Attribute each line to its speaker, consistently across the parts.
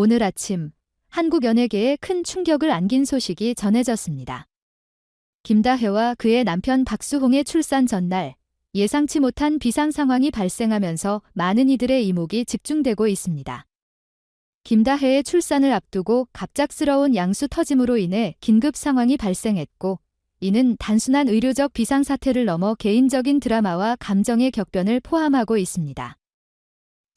Speaker 1: 오늘 아침 한국 연예계에 큰 충격을 안긴 소식이 전해졌습니다. 김다혜와 그의 남편 박수홍의 출산 전날 예상치 못한 비상 상황이 발생하면서 많은 이들의 이목이 집중되고 있습니다. 김다혜의 출산을 앞두고 갑작스러운 양수 터짐으로 인해 긴급 상황이 발생했고, 이는 단순한 의료적 비상 사태를 넘어 개인적인 드라마와 감정의 격변을 포함하고 있습니다.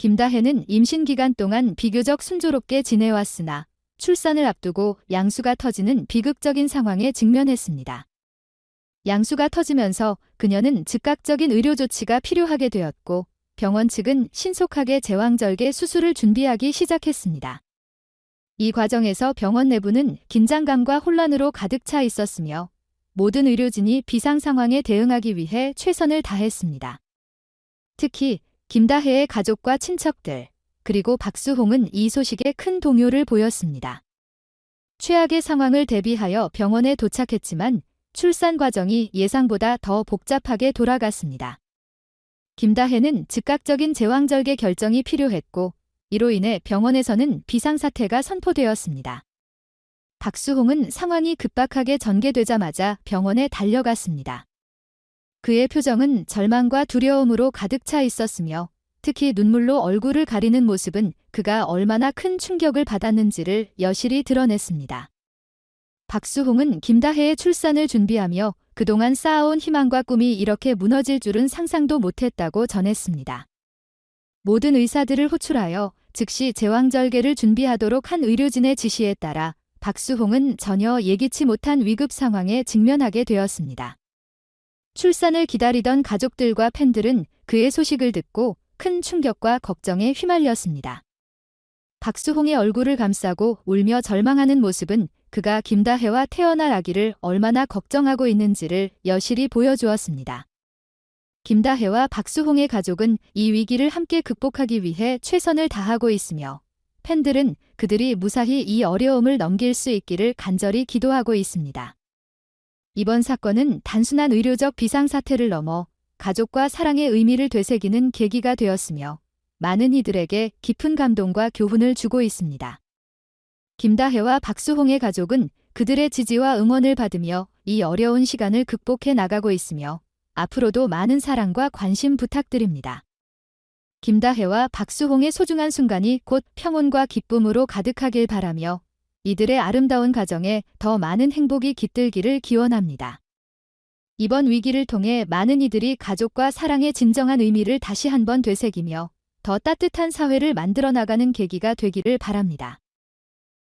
Speaker 1: 김다혜는 임신 기간 동안 비교적 순조롭게 지내왔으나 출산을 앞두고 양수가 터지는 비극적인 상황에 직면했습니다. 양수가 터지면서 그녀는 즉각적인 의료 조치가 필요하게 되었고 병원 측은 신속하게 제왕절개 수술을 준비하기 시작했습니다. 이 과정에서 병원 내부는 긴장감과 혼란으로 가득 차 있었으며 모든 의료진이 비상 상황에 대응하기 위해 최선을 다했습니다. 특히 김다혜의 가족과 친척들, 그리고 박수홍은 이 소식에 큰 동요를 보였습니다. 최악의 상황을 대비하여 병원에 도착했지만 출산 과정이 예상보다 더 복잡하게 돌아갔습니다. 김다혜는 즉각적인 제왕절개 결정이 필요했고, 이로 인해 병원에서는 비상사태가 선포되었습니다. 박수홍은 상황이 급박하게 전개되자마자 병원에 달려갔습니다. 그의 표정은 절망과 두려움으로 가득 차 있었으며, 특히 눈물로 얼굴을 가리는 모습은 그가 얼마나 큰 충격을 받았는지를 여실히 드러냈습니다. 박수홍은 김다혜의 출산을 준비하며 그동안 쌓아온 희망과 꿈이 이렇게 무너질 줄은 상상도 못했다고 전했습니다. 모든 의사들을 호출하여 즉시 제왕절개를 준비하도록 한 의료진의 지시에 따라 박수홍은 전혀 예기치 못한 위급 상황에 직면하게 되었습니다. 출산을 기다리던 가족들과 팬들은 그의 소식을 듣고 큰 충격과 걱정에 휘말렸습니다. 박수홍의 얼굴을 감싸고 울며 절망하는 모습은 그가 김다혜와 태어날 아기를 얼마나 걱정하고 있는지를 여실히 보여주었습니다. 김다혜와 박수홍의 가족은 이 위기를 함께 극복하기 위해 최선을 다하고 있으며 팬들은 그들이 무사히 이 어려움을 넘길 수 있기를 간절히 기도하고 있습니다. 이번 사건은 단순한 의료적 비상사태를 넘어 가족과 사랑의 의미를 되새기는 계기가 되었으며 많은 이들에게 깊은 감동과 교훈을 주고 있습니다. 김다혜와 박수홍의 가족은 그들의 지지와 응원을 받으며 이 어려운 시간을 극복해 나가고 있으며 앞으로도 많은 사랑과 관심 부탁드립니다. 김다혜와 박수홍의 소중한 순간이 곧 평온과 기쁨으로 가득하길 바라며 이들의 아름다운 가정에 더 많은 행복이 깃들기를 기원합니다. 이번 위기를 통해 많은 이들이 가족과 사랑의 진정한 의미를 다시 한번 되새기며 더 따뜻한 사회를 만들어 나가는 계기가 되기를 바랍니다.